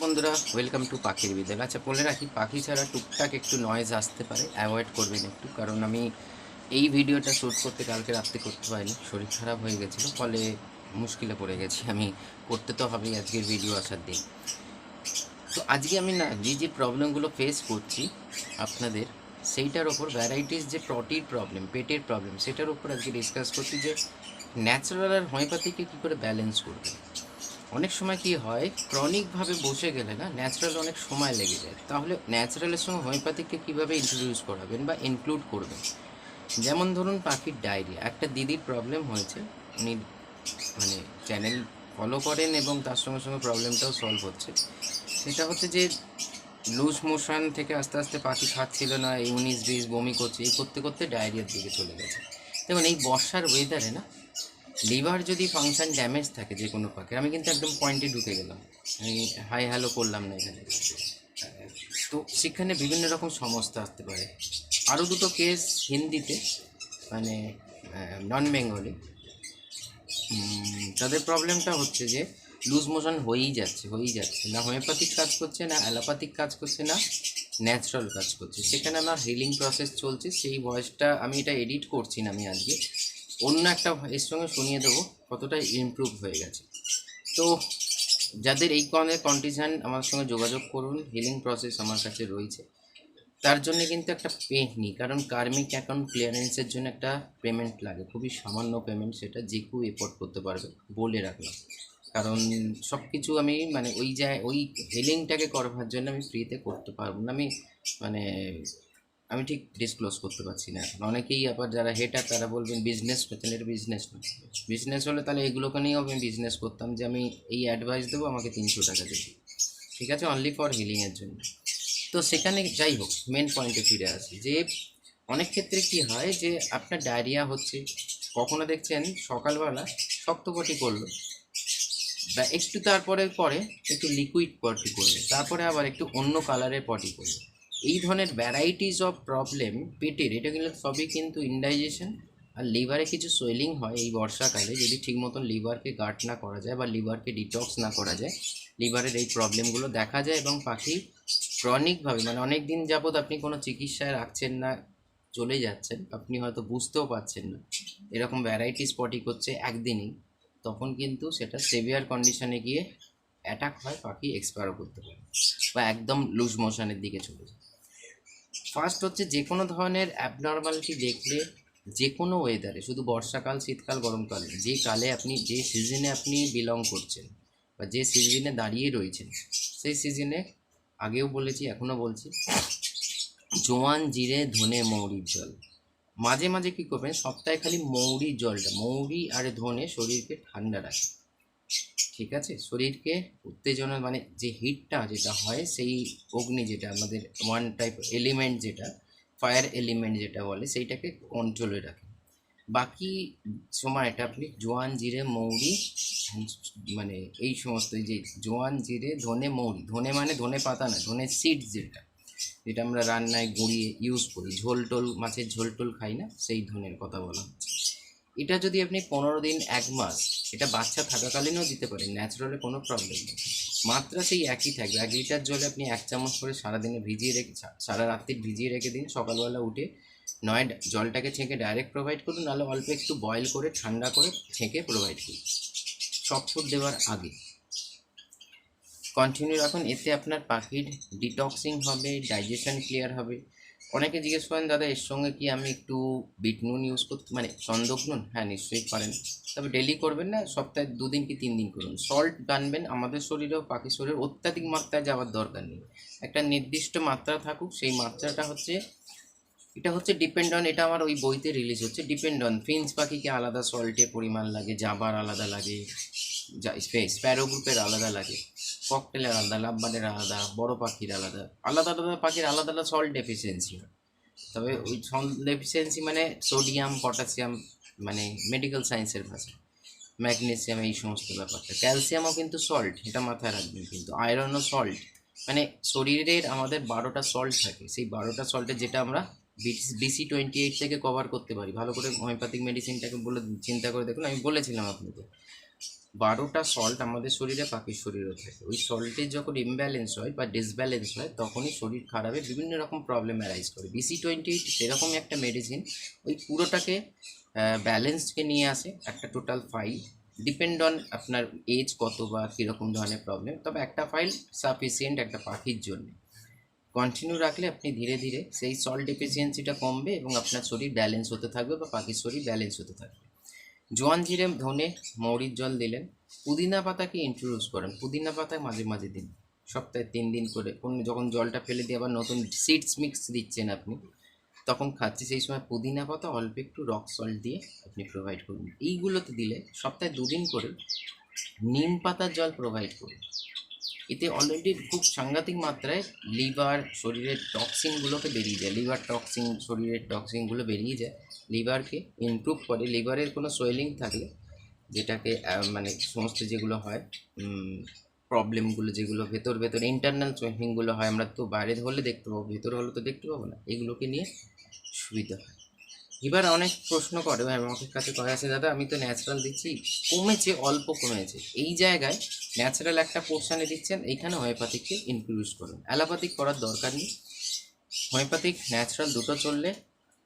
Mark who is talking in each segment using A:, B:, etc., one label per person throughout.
A: বন্ধুরা। Welcome to পাখির বিদ্যালয় আচ্ছা বলে রাখি, পাখি ছাড়া টুকটাক একটু নয়েজ আসতে পারে। অ্যাভয়েড করবেন একটু, কারণ আমি এই ভিডিওটা শ্যুট করতে কালকে রাত্রে করতে পারিনি। শরীর খারাপ হয়ে গেছিল, ফলে মুশকিলে পড়ে গেছি। আমি করতে তো হবেই আজকের ভিডিও আসার দিন। তো আজকে আমি না, যে যে প্রবলেমগুলো ফেস করছি আপনাদের, সেইটার ওপর ভ্যারাইটিস যে প্রটির প্রবলেম পেটের প্রবলেম সেটার ওপর আজকে ডিসকাস করছি যে ন্যাচারাল আর হোমিওপ্যাথিকে কী করে ব্যালেন্স করবে অনেক সময় কি হয়, ক্রনিকভাবে বসে গেলে না ন্যাচারাল অনেক সময় লেগে যায়। তাহলে ন্যাচারালের সঙ্গে হোমিওপ্যাথিককে কীভাবে ইন্ট্রোডিউস করাবেন বা ইনক্লুড করবেন? যেমন ধরুন পাখির ডায়রিয়া একটা দিদির প্রবলেম হয়েছে। উনি মানে চ্যানেল ফলো করেন এবং তার সঙ্গে সঙ্গে প্রবলেমটাও সলভ হচ্ছে। সেটা হচ্ছে যে লুজ মোশন থেকে আস্তে আস্তে পাখি খাচ্ছিল না, এই উনিশ বমি করছে, এই করতে করতে ডায়রিয়ার দিকে চলে গেছে। দেখুন এই বর্ষার ওয়েদারে না লিভার যদি ফাংশন ড্যামেজ থাকে যে কোনো পাখির, আমি কিন্তু একদম পয়েন্টে ঢুকে গেলাম। আমি হাই হ্যালো করলাম না এখানে। তো সেখানে বিভিন্ন রকম সমস্যা আসতে পারে। আরও দুটো কেস হিন্দিতে মানে নন বেঙ্গলি তাদের প্রবলেমটা হচ্ছে যে লুজ মোশন হয়েই যাচ্ছে হয়েই যাচ্ছে না। হোমিওপ্যাথিক কাজ করছে না অ্যালোপ্যাথিক কাজ করছে না ন্যাচারাল কাজ করছে। সেখানে আমার হিলিং প্রসেস চলছে। সেই ভয়েসটা আমি এটা এডিট করছি না আমি আজকে। অন্য একটা এর সঙ্গে শুনিয়ে দেবো, কতটা ইমপ্রুভ হয়ে গেছে। তো যাদের এই ধরনের কন্ডিশন আমার সঙ্গে যোগাযোগ করুন হিলিং প্রসেস আমার কাছে রয়েছে। তার জন্য কিন্তু একটা পে নিই, কারণ কার্মিক অ্যাকাউন্ট ক্লিয়ারেন্সের জন্য একটা পেমেন্ট লাগে, খুবই সামান্য পেমেন্ট সেটা যে কেউ এফোর্ড করতে পারবে, বলে রাখলাম। কারণ সব কিছু আমি মানে ওই জায়, ওই হিলিংটাকে করবার জন্য আমি ফ্রিতে করতে পারব না, আমি মানে আমি ঠিক ডিসক্লোজ করতে পারছি না এখন। অনেকেই আবার যারা হেটার তারা বলবেন বিজনেস এটা বিজনেস না। বিজনেস হলে তাহলে এগুলোকে নিয়েও আমি বিজনেস করতাম যে আমি এই অ্যাডভাইস দেবো, আমাকে তিনশো টাকা দেবে। ঠিক আছে? অনলি ফর হিলিংয়ের জন্য। তো সেখানে যাই হোক মেন পয়েন্টে ফিরে আসি যে, অনেক ক্ষেত্রে কি হয় যে, আপনার ডায়রিয়া হচ্ছে, কখনো দেখছেন সকালবেলা শক্তপটি করল, বা একটু তারপরে পরে একটু লিকুইড পটি করল, তারপরে আবার একটু অন্য কালারের পটি করল। এই ধরনের ভ্যারাইটিস অফ প্রবলেম পেটের, এটা কিন্তু সবই কিন্তু ইনডাইজেশন আর লিভারে কিছু সোয়েলিং হয় এই বর্ষাকালে যদি ঠিক মতন লিভারকে গার্ড না করা যায় বা লিভারকে ডিটক্স না করা যায় লিভারের এই প্রবলেমগুলো দেখা যায় এবং পাখি ক্রনিকভাবে মানে অনেক দিন যাবৎ আপনি কোনো চিকিৎসায় রাখছেন না, চলে যাচ্ছেন, আপনি হয়তো বুঝতেও পারছেন না। এরকম ভ্যারাইটিস পটি করছে একদিনই, তখন কিন্তু সেটা সেভিয়ার কন্ডিশনে গিয়ে অ্যাটাক হয়, পাখি এক্সপায়ারও করতে পারে বা একদম লুজ মোশনের দিকে চলে যায়। ফার্স্ট হচ্ছে যে কোনো ধরনের অ্যাবনর্মালিটি দেখলে যে কোনো ওয়েদারে শুধু বর্ষাকাল, শীতকাল, গরমকাল, যে কালে আপনি, যে সিজনে আপনি বিলং করছেন বা যে সিজনে দাঁড়িয়ে রয়েছেন, সেই সিজনে আগেও বলেছি, এখনও বলছি, জোয়ান, জিরে, ধনে মৌরির জল। মাঝে মাঝে কী করবেন, সপ্তাহে খালি মৌরির জলটা, মৌরি আর ধনে শরীরকে ঠান্ডা রাখে। ঠিক আছে? শরীরকে উত্তেজনা মানে যে হিটটা যেটা হয়, সেই অগ্নি যেটা, আমাদের ওয়ান টাইপ এলিমেন্ট যেটা ফায়ার এলিমেন্ট যেটা বলে, সেইটাকে কন্ট্রোলে রাখে। বাকি সময়টা আপনি জোয়ান, জিরে, মৌরি মানে এই সমস্ত যে জোয়ান, জিরে, ধনে, মৌরি। ধনে মানে ধনে পাতা না, ধনে সিড যেটা। যেটা আমরা রান্নায় গুঁড়িয়ে ইউজ করি। ঝোল টোল মাছের ঝোল টোল খাই না, সেই ধনের কথা বলা হচ্ছে। এটা যদি আপনি পনেরো দিন, এক মাস, এটা বাচ্চা থাকাকালীনও দিতে পারেন ন্যাচারালে কোনো প্রবলেম নেই। মাত্রা সেই একই থাকবে। এক লিটার জলে আপনি এক চামচ করে সারাদিনে ভিজিয়ে রেখে সারা রাত্রি ভিজিয়ে রেখে দিন, সকালবেলা উঠে নয় জলটাকে ছেঁকে ডাইরেক্ট প্রোভাইড করুন, নাহলে অল্প একটু বয়েল করে, ঠান্ডা করে ছেঁকে প্রোভাইড করুন। সব ফুড দেওয়ার আগে। কন্টিনিউ রাখুন, এতে আপনার পাখির ডিটক্সিং হবে ডাইজেশন ক্লিয়ার হবে। অনেকে জিজ্ঞেস করেন, দাদা, এর সঙ্গে কি আমি একটু বিট নুন ইউজ করতে মানে চন্দক নুন? হ্যাঁ নিশ্চয়ই পারেন। তবে ডেলি করবেন না, সপ্তাহে দুদিন কি তিন দিন করুন। সল্ট টানবেন, আমাদের শরীরেও, পাখি শরীরে অত্যাধিক মাত্রায় যাওয়ার দরকার নেই। একটা নির্দিষ্ট মাত্রা থাকুক, সেই মাত্রাটা হচ্ছে এটা হচ্ছে ডিপেন্ড অন এটা আমার ওই বইতে রিলিজ হচ্ছে। ডিপেন্ড অন ফিন্স পাখিকে আলাদা সল্টের পরিমাণ লাগে জাবার আলাদা লাগে স্প্যারো গ্রুপের আলাদা লাগে ককটেলের আলাদা লাভবানের আলাদা, বড় পাখির আলাদা আলাদা আলাদা পাখির আলাদা আলাদা সল্ট ডেফিসিয়েন্সি হয়। তবে ওই সল্ট ডেফিসিয়েন্সি মানে সোডিয়াম পটাশিয়াম মানে মেডিকেল সায়েন্সের ভাষা ম্যাগনেসিয়াম এই সমস্ত ব্যাপারটা। ক্যালসিয়ামও কিন্তু সল্ট এটা মাথায় রাখবেন কিন্তু। আয়রনও সল্ট মানে শরীরের আমাদের বারোটা সল্ট থাকে। সেই বারোটা সল্টে যেটা আমরা বিসি টোয়েন্টি এইট থেকে কভার করতে পারি। ভালো করে হোমিওপ্যাথিক মেডিসিনটাকে বলে, চিন্তা করে দেখুন, আমি বলেছিলাম আপনাকে বারোটা সল্ট আমাদের শরীরে, পাখির শরীরেও থাকে। ওই সল্টের যখন ইমব্যালেন্স হয় বা ডিসব্যালেন্স হয়, তখনই শরীর খারাপে বিভিন্ন রকম প্রবলেম অ্যারাইজ করে। বিসি টোয়েন্টি সেরকমই একটা মেডিসিন ওই পুরোটাকে ব্যালেন্সকে নিয়ে আসে, একটা টোটাল ফাইল ডিপেন্ড অন আপনার এজ কত বা কীরকম ধরনের প্রবলেম তবে একটা ফাইল সাফিসিয়েন্ট একটা পাখির জন্য। কন্টিনিউ রাখলে আপনি ধীরে ধীরে সেই সল্ট ডেফিসিয়েন্সিটা কমবে এবং আপনার শরীর ব্যালেন্স হতে থাকবে বা পাখির শরীর ব্যালেন্স হতে থাকবে। জোয়ান জিরে ধনে মৌরির জল দিলেন। পুদিনা পাতাকে ইন্ট্রোডিউস করেন। পুদিনা পাতা মাঝে মাঝে দিন। সপ্তাহে তিন দিন করে কোন যখন জলটা ফেলে দিয়ে আবার নতুন সিডস মিক্স দিচ্ছেন আপনি, তখন খাচ্ছি। সেই সময় পুদিনা পাতা অল্প একটু রক সল্ট দিয়ে আপনি প্রোভাইড করুন। এইগুলোতে দিলে সপ্তাহে দুদিন করে নিম পাতার জল প্রোভাইড করুন। এতে অলরেডি খুব সাংঘাতিক মাত্রায় লিভার শরীরের টক্সিনগুলোকে বেরিয়ে যায়। লিভার টক্সিন শরীরের টক্সিনগুলো বেরিয়ে যায়। লিভারকে ইমপ্রুভ করে। লিভারের কোনো সোয়েলিং থাকলে যেটাকে মানে সমস্ত যেগুলো হয় প্রবলেমগুলো যেগুলো ভেতর ভেতর ইন্টারনাল সোয়েলিংগুলো হয়, আমরা তো বাইরে হলে দেখতে পাবো, ভেতর হলে তো দেখতে পাবো না, এগুলোকে নিয়ে সুবিধা হয়। এবার অনেক প্রশ্ন করে ভাই আমাকে কাছে কয়ে আছে দাদা, আমি তো ন্যাচারাল দিচ্ছি। কমেছে, অল্প কমেছে। এই জায়গায় ন্যাচারাল একটা পোর্শনে দিচ্ছেন, এইখানে হোমিওপ্যাথিককে ইনক্লুড করুন। অ্যালোপ্যাথিক করার দরকার নেই। হোমিওপ্যাথিক ন্যাচারাল দুটো চললে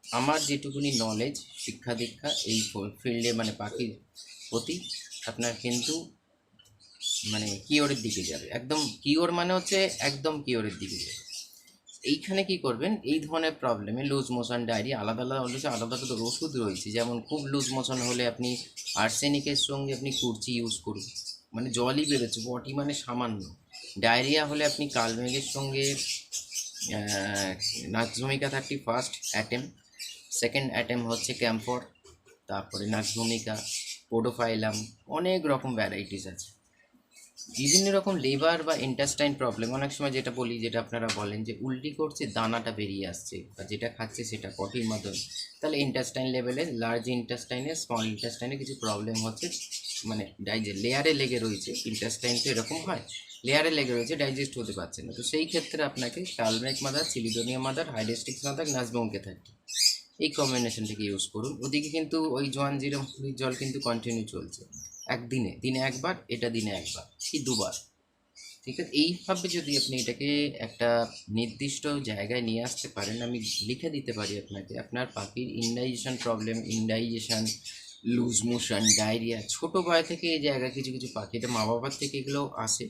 A: আমার যেটুকুনি নলেজ শিক্ষা দীক্ষা, এই ফিল্ডে মানে পাখির প্রতি আপনার কিন্তু মানে কিওরের দিকে যাবে। একদম কিওর মানে হচ্ছে একদম কিওরের দিকে যাবে। এইখানে কি করবেন? এই ধরনের প্রবলেমে লুজ মোশন ডায়রি আলাদা আলাদা অলরেডি আলাদা আলাদা ওষুধ রয়েছে। যেমন খুব লুজ মোশন হলে আপনি আর্সেনিকের সঙ্গে আপনি কুর্চি ইউজ করুন। মানে জলই বেরোচ্ছে, বটি মানে সামান্য। ডায়রিয়া হলে আপনি কালমেঘের সঙ্গে নাচভূমিকা thirty first atom, second atom হচ্ছে ক্যাম্পর, তারপরে নাচভূমিকা পোডোফাইলাম, অনেক রকম ভ্যারাইটিস আছে। বিভিন্ন রকম লেবার বা ইন্টাস্টাইন প্রবলেম অনেক সময় যেটা বলি, যেটা আপনারা বলেন যে উল্টি করছে, দানাটা বেরিয়ে আসছে, বা যেটা খাচ্ছে সেটা পটির মাধ্যমে তাহলে ইন্টাস্টাইন লেভেলে লার্জ ইন্টাস্টাইনে স্মল ইন্টাস্টাইনে কিছু প্রবলেম হচ্ছে। মানে ডাইজে লেয়ারে লেগে রয়েছে ইন্টাস্টাইন তো এরকম হয় লেয়ারে লেগে রয়েছে ডাইজেস্ট হতে পারছে না। তো সেই ক্ষেত্রে আপনাকে টালমেক mother chelidonium mother hydrastis mother নাজবঙ্কে থাকে এই কম্বিনেশনটাকে ইউজ করুন। ওদিকে কিন্তু ওই জোয়ান জিরো জল কিন্তু কন্টিনিউ চলছে। একদিনে, দিনে একবার, এটা দিনে একবার কি দুবার। ঠিক আছে? এইভাবে যদি আপনি এটাকে একটা নির্দিষ্ট জায়গায় নিয়ে আসতে পারেন, আমি লিখে দিতে পারি আপনাকে। আপনার পাখির indigestion problem indigestion loose motion diarrhoea ছোটো বয় থেকে এই জায়গায় কিছু কিছু পাখি, এটা মা বাবার থেকে এগুলোও আসে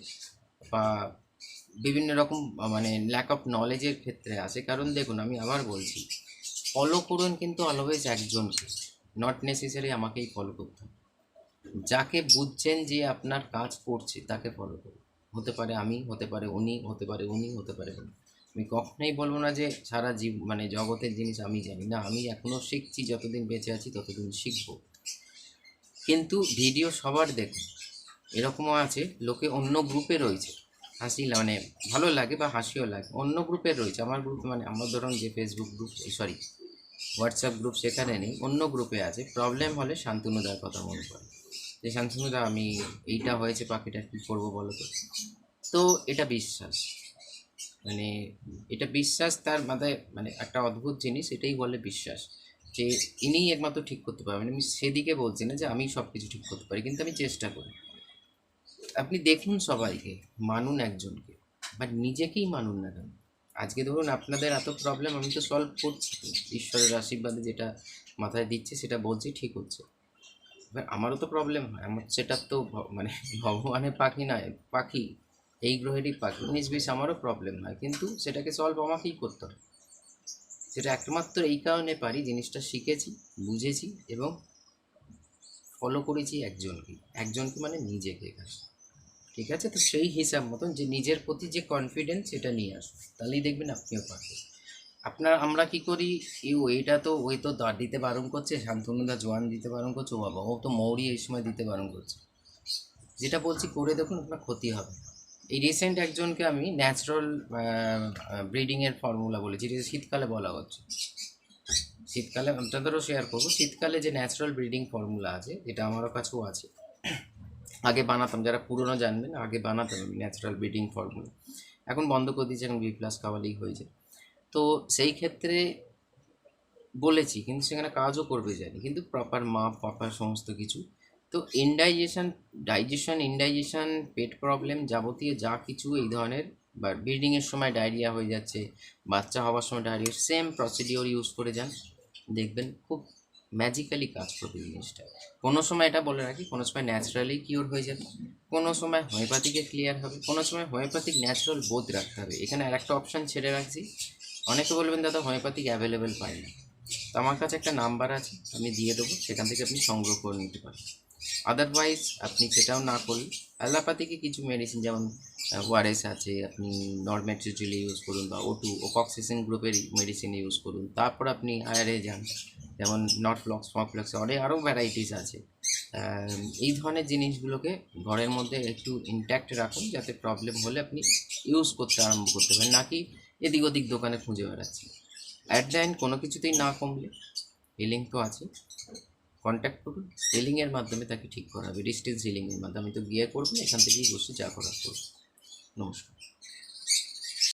A: বা বিভিন্ন রকম মানে ল্যাক অফ নলেজের ক্ষেত্রে আসে। কারণ দেখুন, আমি আবার বলছি ফলো করুন কিন্তু অলওয়েজ একজনকে। নট নেসেসারি আমাকেই ফলো করতে যাকে বুঝছেন যে আপনার কাজ করছে, তাকে ফলো করুন। হতে পারে আমি, হতে পারে উনি, হতে পারে উনি, হতে পারে উনি। আমি কখনোই বলব না যে সারা জীব মানে জগতের জিনিস আমি জানি। না, আমি এখনও শিখছি, যতদিন বেঁচে আছি, ততদিন শিখব। কিন্তু ভিডিও সবার দেখুন এরকমও আছে, লোকে অন্য গ্রুপে রয়েছে। হাসি মানে ভালো লাগে বা হাসিও লাগে। অন্য গ্রুপে রয়েছে। আমার গ্রুপ মানে আমার ধরুন যে Facebook group sorry WhatsApp group সেখানে নেই, অন্য গ্রুপে আছে। প্রবলেম হলে শান্তনুদার কথা মনে পড়ে। যে শান্তনুদা আমি এইটা হয়েছে পাখিটা কী করব বলো তো? তো এটা বিশ্বাস। মানে এটা বিশ্বাস তার মাথায় মানে একটা অদ্ভুত জিনিস, এটাই বলে বিশ্বাস। যে ইনিই একমাত্র ঠিক করতে পারবেন আমি সেদিকে বলছি না যে আমি সব কিছু ঠিক করতে পারি, কিন্তু আমি চেষ্টা করি। আপনি দেখুন সবাইকে, মানুন একজনকে বাট নিজেকেই মানুন না কেন? আজকে ধরুন আপনাদের এত প্রবলেম আমি তো সলভ করছি ঈশ্বরের আশীর্বাদে যেটা মাথায় দিচ্ছে, সেটা বলছি, ঠিক হচ্ছে। এবার আমারও তো প্রবলেম হয়। আমার সেটা তো মানে ভগবানের পাখি নয় পাখি, এই গ্রহেরই পাখি। উনিশ বিশ আমারও প্রবলেম হয়, কিন্তু সেটাকে সলভ আমাকেই করতে হবে সেটা একমাত্র এই কারণে পারি, জিনিসটা শিখেছি, বুঝেছি এবং ফলো করেছি একজনকে। একজনকে মানে নিজেকে এখানে ঠিক আছে? তো সেই হিসাব মতন যে নিজের প্রতি যে কনফিডেন্স সেটা নিয়ে আসুন তাহলেই দেখবেন আপনিও পারবেন। আপনার, আমরা কি করি? ইউ, এটা তো ওই তো দাঁড় দিতে বারণ করছে শান্তনুদা জোয়ান দিতে বারণ করছে, ও বাবা, ও তো মৌরি এই সময় দিতে বারণ করছে। যেটা বলছি, করে দেখুন আপনার ক্ষতি হবে না। এই রিসেন্ট একজনকে আমি ন্যাচারাল ব্রিডিংয়ের ফর্মুলা বলেছি যেটা শীতকালে বলা হচ্ছে। শীতকালে আপনাদেরও শেয়ার করব। শীতকালে যে ন্যাচারাল ব্রিডিং ফর্মুলা আছে, যেটা আমারও কাছেও আছে, আগে বানাতাম, যারা পুরনো জানবেন, আগে বানাতাম আমি ন্যাচারাল ব্রিডিং ফর্মুলা এখন বন্ধ করে দিয়েছি, এখন বি প্লাস খাওয়ালেই হয়ে যায়। তো সেই ক্ষেত্রে বলেছি, কিন্তু সেখানে কাজও করবে জানি, কিন্তু প্রপার মাপ প্রপার সমস্ত কিছু তো ইনডাইজেশন ডাইজেশন ইনডাইজেশন পেট প্রবলেম যাবতীয় যা কিছু এই ধরনের বা ব্রিডিংয়ের সময় ডায়রিয়া হয়ে যাচ্ছে, বাচ্চা হওয়ার সময় ডায়রিয়া সেম প্রসিডিওর ইউজ করে যান। দেখবেন খুব ম্যাজিক্যালি কাজ করবে জিনিসটা। কোনো সময় এটা বলে রাখি, কোনো সময় ন্যাচারালি কিওর হয়ে যাবে, কোনো সময় হোমিওপ্যাথিকে ক্লিয়ার হবে, কোনো সময় হোমিওপ্যাথিক ন্যাচারাল বোধ রাখতে হবে। এখানে আর একটা অপশান ছেড়ে রাখছি। অনেকে বলবেন, দাদা হোমিওপ্যাথিক অ্যাভেলেবেল পাই না তো আমার কাছে একটা নাম্বার আছে, আমি দিয়ে দেবো, সেখান থেকে আপনি সংগ্রহ করে নিতে পারেন। আদারওয়াইজ আপনি সেটাও না করলে অ্যালোপ্যাথিকে কিছু মেডিসিন যেমন ওয়ারেস আছে, আপনি নর্মেট্রিজিলি ইউজ করুন বা ওটু ওকক্সিসিন গ্রুপের মেডিসিন ইউজ করুন। তারপর আপনি আয়ারে যান, যেমন নট ফ্লক্স ফ্লক্স অনেক আরও ভ্যারাইটিস আছে। এই ধরনের জিনিসগুলোকে ঘরের মধ্যে একটু ইনট্যাক্ট রাখুন, যাতে প্রবলেম হলে আপনি ইউজ করতে আরম্ভ করতে পারেন। নাকি এদিক ওদিক দোকানে খুঁজে বেড়াচ্ছেন। এন্ড কোনো কিছুতেই না কমলে হিলিং তো আছে। কন্ট্যাক্ট করুন হিলিংয়ের মাধ্যমে তাকে ঠিক করা হবে ডিস্টেন্স হিলিংয়ের মাধ্যমে। তো গিয়ে করবেন এখান থেকেই বসে যা করার করব। নমস্কার।